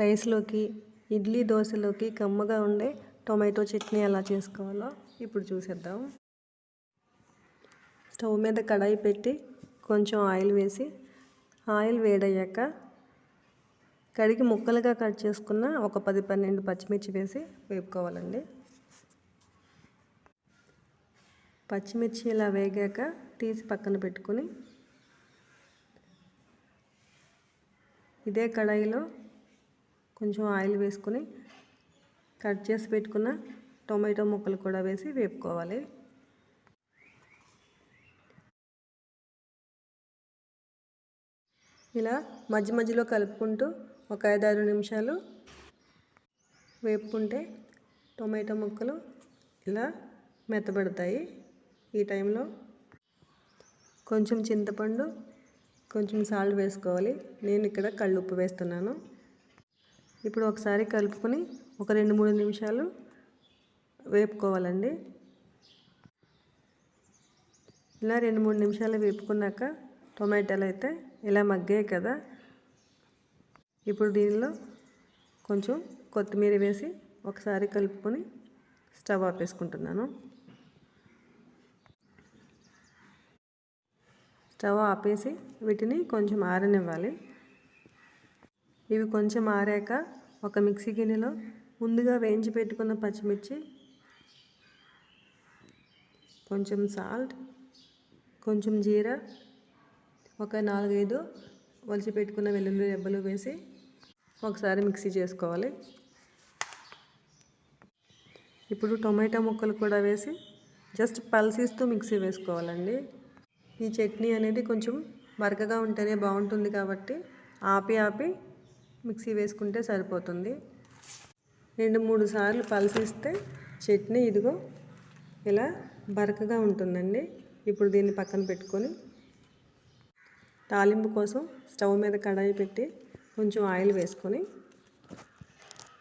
రైస్లోకి ఇడ్లీ దోశలోకి కమ్మగా ఉండే టొమాటో చట్నీ ఎలా చేసుకోవాలో ఇప్పుడు చూసేద్దాం. స్టవ్ మీద కడాయి పెట్టి కొంచెం ఆయిల్ వేసి ఆయిల్ వేడయ్యాక కడిగి ముక్కలుగా కట్ చేసుకున్న ఒక పది పన్నెండు పచ్చిమిర్చి వేసి వేపుకోవాలండి. పచ్చిమిర్చి ఇలా వేగాక తీసి పక్కన పెట్టుకుని ఇదే కడాయిలో కొంచెం ఆయిల్ వేసుకొని కట్ చేసి పెట్టుకున్న టొమాటో ముక్కలు కూడా వేసి వేపుకోవాలి. ఇలా మధ్య మధ్యలో కలుపుకుంటూ ఒక ఐదారు నిమిషాలు వేపుకుంటే టొమాటో ముక్కలు ఇలా మెత్తబడతాయి. ఈ టైంలో కొంచెం చింతపండు కొంచెం సాల్ట్ వేసుకోవాలి. నేను ఇక్కడ కళ్ళుప్పు వేస్తున్నాను. ఇప్పుడు ఒకసారి కలుపుకొని ఒక రెండు మూడు నిమిషాలు వేపుకోవాలండి. ఇలా రెండు మూడు నిమిషాలు వేపుకున్నాక టొమాటోలు అయితే ఇలా మగ్గాయి కదా. ఇప్పుడు దీనిలో కొంచెం కొత్తిమీర వేసి ఒకసారి కలుపుకొని స్టవ్ ఆపేసుకుంటున్నాను స్టవ్ ఆపేసి వీటిని కొంచెం ఆరనివ్వాలి. ఇవి కొంచెం ఆరాక ఒక మిక్సీ గిన్నెలో ముందుగా వేయించి పెట్టుకున్న పచ్చిమిర్చి కొంచెం సాల్ట్ కొంచెం జీరా ఒక నాలుగైదు ఒలిచి పెట్టుకున్న వెల్లుల్లి రెబ్బలు వేసి ఒకసారి మిక్సీ చేసుకోవాలి. ఇప్పుడు టొమాటో ముక్కలు కూడా వేసి జస్ట్ పల్సిస్తూ మిక్సీ వేసుకోవాలండి. ఈ చట్నీ అనేది కొంచెం మరకగా ఉంటేనే బాగుంటుంది కాబట్టి ఆపి ఆపి మిక్సీ వేసుకుంటే సరిపోతుంది. రెండు మూడు సార్లు పలసిస్తే చట్నీ ఇదిగో ఇలా బరకగా ఉంటుందండి. ఇప్పుడు దీన్ని పక్కన పెట్టుకొని తాలింపు కోసం స్టవ్ మీద కడాయి పెట్టి కొంచెం ఆయిల్ వేసుకొని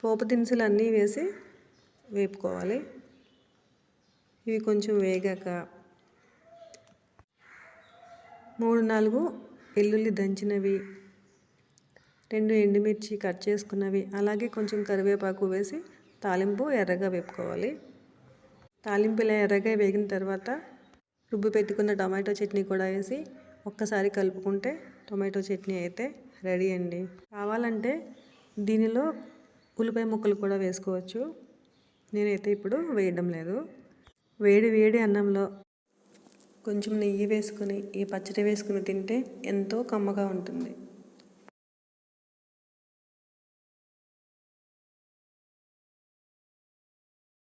పోపు దినుసులు అన్నీ వేసి వేపుకోవాలి. ఇవి కొంచెం వేగాక మూడు నాలుగు వెల్లుల్లి దంచినవి రెండు ఎండుమిర్చి కట్ చేసుకున్నవి. అలాగే కొంచెం కరివేపాకు వేసి తాలింపు ఎర్రగా వేపుకోవాలి. తాలింపు ఇలా ఎర్రగా వేగిన తర్వాత రుబ్బు పెట్టుకున్న టమాటో చట్నీ కూడా వేసి ఒక్కసారి కలుపుకుంటే టొమాటో చట్నీ అయితే రెడీ అండి. కావాలంటే దీనిలో ఉల్లిపాయ ముక్కలు కూడా వేసుకోవచ్చు. నేనైతే ఇప్పుడు వేయడం లేదు. వేడి వేడి అన్నంలో కొంచెం నెయ్యి వేసుకొని ఈ పచ్చడి వేసుకుని తింటే ఎంతో కమ్మగా ఉంటుంది.